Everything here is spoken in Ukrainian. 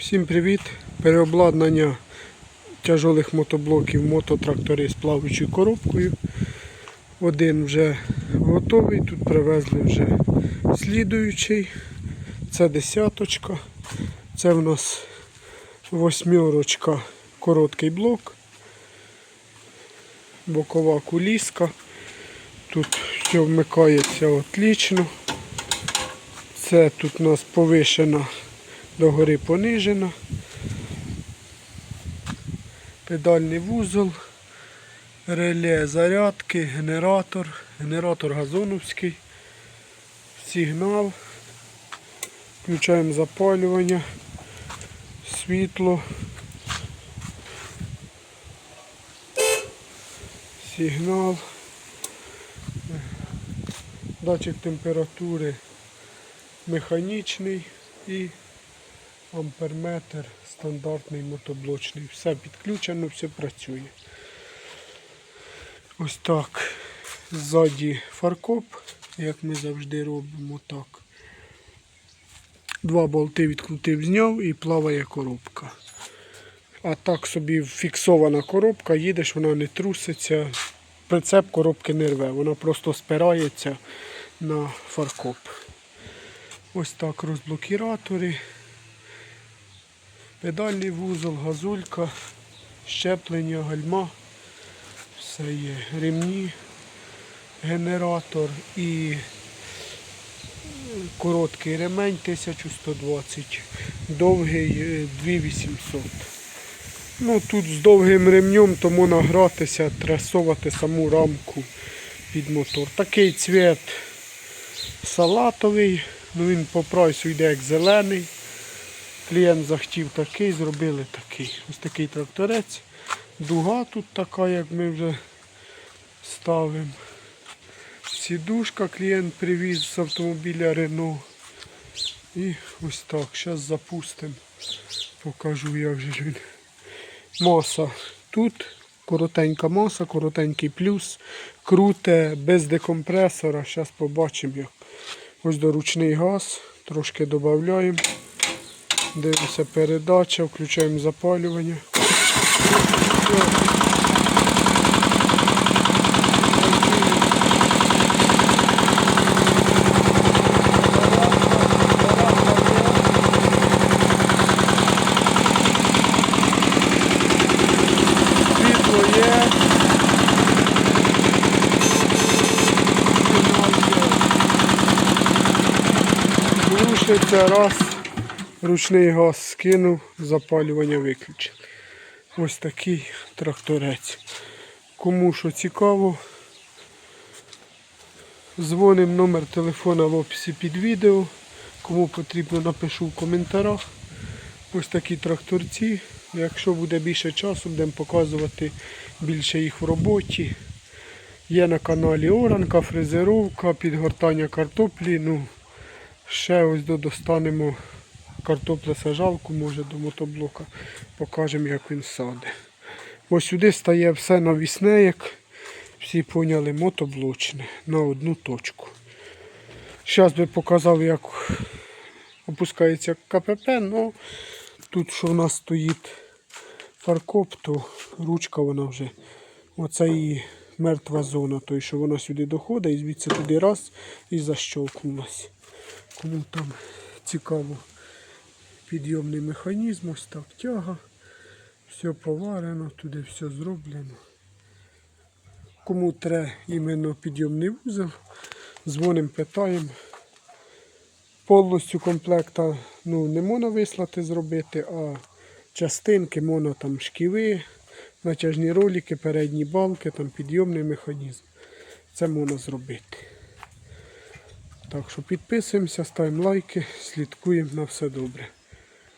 Всім привіт! Переобладнання тяжолих мотоблоків мототрактори з плаваючою коробкою. Один вже готовий, тут привезли вже слідуючий. Це десяточка. Це в нас восьмерочка, короткий блок, бокова куліска. Тут все вмикається отлично. Це тут у нас повишена догори понижена. Педальний вузол, реле зарядки, генератор, генератор газоновський, сигнал. Включаємо запалювання, світло, сигнал, датчик температури механічний і амперметр стандартний мотоблочний. Все підключено, все працює. Ось так. Ззаді фаркоп, як ми завжди робимо так. Два болти відкрутив, зняв і плаває коробка. А так собі фіксована коробка, їдеш, вона не труситься, прицеп коробки не рве, вона просто спирається на фаркоп. Ось так розблокіратори, педальний вузол, газулька, щеплення, гальма, все є, ремні, генератор і короткий ремень 1120, довгий е, 2800. Ну тут з довгим ремнем тому награтися, тресовувати саму рамку під мотор. Такий цвіт салатовий, ну він по прайсу йде як зелений. Клієнт захотів такий, зробили такий. Ось такий тракторець. Дуга тут така, як ми вже ставимо. Сідушка клієнт привіз з автомобіля Рено. І ось так. Зараз запустимо. Покажу, як же він. Маса тут. Коротенька маса, коротенький плюс. Круте, без декомпресора. Зараз побачимо як. Ось доручний газ. Трошки додаємо. Дивимося передача, включаємо запалювання. Є. Раз, ручний газ скинув, запалювання виключив. Ось такий тракторець. Кому що цікаво, дзвонимо номер телефона в описі під відео. Кому потрібно, напишу в коментарях. Ось такі тракторці. Якщо буде більше часу, будемо показувати більше їх в роботі. Є на каналі оранка, фрезеровка, підгортання картоплі. Ну, ще ось до- достанемо картоплесажалку, може до мотоблока. Покажемо, як він саде. Ось сюди стає все навісне, як всі поняли, мотоблочне на одну точку. Зараз би показав, як опускається КПП, але тут що в нас стоїть фаркоп, то ручка вона вже, оце її мертва зона, той, що вона сюди доходить і звідси туди раз і защолкнулась. Кому там цікаво підйомний механізм, ось так тяга, все поварено, туди все зроблено. Кому треба іменно підйомний вузол, дзвонимо, питаємо. Повністю комплекта ну, не можна вислати зробити, а частинки можна там шківи, натяжні ролики, передні балки, там підйомний механізм. Це можна зробити. Так що підписуємося, ставимо лайки, слідкуємо на все добре.